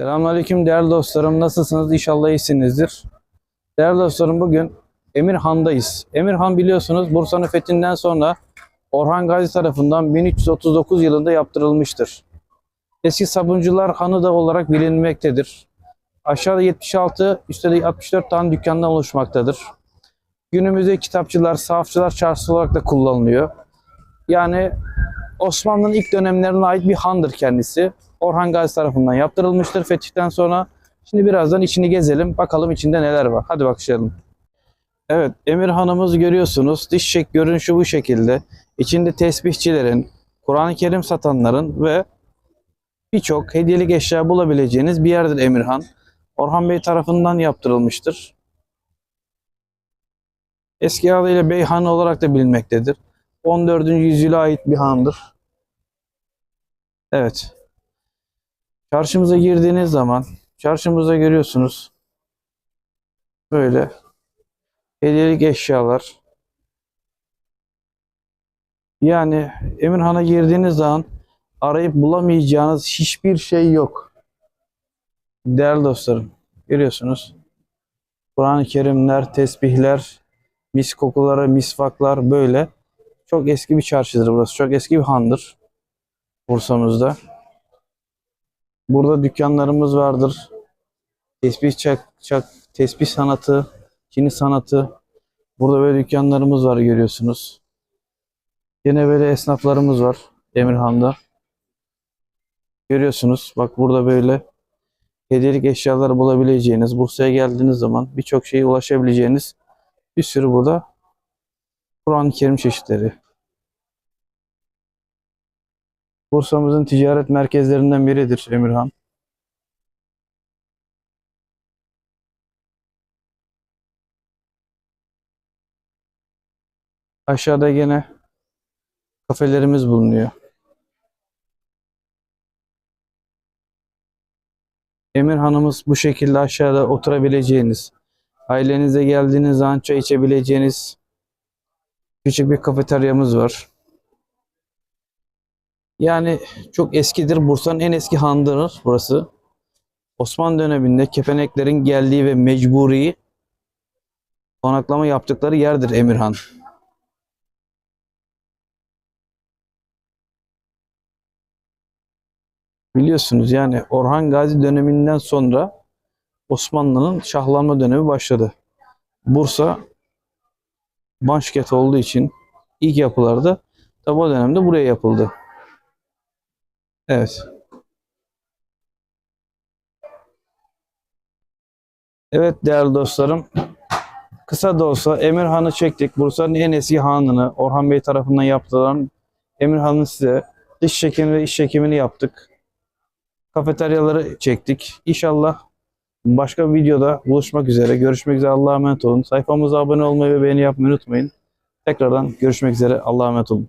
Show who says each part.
Speaker 1: Selamünaleyküm değerli dostlarım. Nasılsınız? İnşallah iyisinizdir. Değerli dostlarım bugün Emirhan'dayız. Emirhan biliyorsunuz Bursa'nın fethinden sonra Orhan Gazi tarafından 1339 yılında yaptırılmıştır. Eski Sabuncular Hanı da olarak bilinmektedir. Aşağıda 76, üstte de 64 tane dükkandan oluşmaktadır. Günümüzde kitapçılar, sahafçılar çarşısı olarak da kullanılıyor. Yani Osmanlı'nın ilk dönemlerine ait bir handır kendisi. Orhan Gazi tarafından yaptırılmıştır fetihten sonra. Şimdi birazdan içini gezelim. Bakalım içinde neler var. Hadi başlayalım. Evet Emir Hanımız görüyorsunuz. Dış şek görünüşü bu şekilde. İçinde tesbihçilerin, Kur'an-ı Kerim satanların ve birçok hediyelik eşya bulabileceğiniz bir yerdir Emirhan. Orhan Bey tarafından yaptırılmıştır. Eski adıyla Beyhan olarak da bilinmektedir. 14. yüzyıla ait bir handır. Evet. Çarşımıza girdiğiniz zaman çarşımıza görüyorsunuz. Böyle hediyelik eşyalar. Yani Emirhan'a girdiğiniz zaman arayıp bulamayacağınız hiçbir şey yok. Değerli dostlarım, görüyorsunuz. Kur'an-ı Kerimler, tesbihler, mis kokuları, misvaklar böyle. Çok eski bir çarşıdır burası. Çok eski bir handır. Bursa'mızda. Burada dükkanlarımız vardır. Tesbih çak, çak, tesbih sanatı, Çini sanatı. Burada böyle dükkanlarımız var görüyorsunuz. Yine böyle esnaflarımız var Emirhan'da. Görüyorsunuz. Bak burada böyle hediyelik eşyalar bulabileceğiniz, Bursa'ya geldiğiniz zaman birçok şeye ulaşabileceğiniz bir sürü burada Kur'an-ı Kerim çeşitleri. Bursa'mızın ticaret merkezlerinden biridir Emirhan. Aşağıda yine kafelerimiz bulunuyor. Emirhan'ımız bu şekilde aşağıda oturabileceğiniz, ailenize geldiğiniz zaman çay içebileceğiniz küçük bir kafeteryamız var. Yani çok eskidir. Bursa'nın en eski hanıdır burası. Osmanlı döneminde kepeneklerin geldiği ve mecburi konaklama yaptıkları yerdir Emirhan. Biliyorsunuz yani Orhan Gazi döneminden sonra Osmanlı'nın şahlanma dönemi başladı. Bursa başkent olduğu için ilk yapılarda tabi o dönemde buraya yapıldı. Evet. Evet değerli dostlarım. Kısa da olsa Emirhan'ı çektik. Bursa'nın en eski hanını Orhan Bey tarafından yaptırılan Emirhan'ın size dış çekimi ve iç çekimini yaptık. Kafeteryaları çektik. İnşallah başka bir videoda buluşmak üzere. Görüşmek üzere. Allah'a emanet olun. Sayfamıza abone olmayı ve beğeni yapmayı unutmayın. Tekrardan görüşmek üzere. Allah'a emanet olun.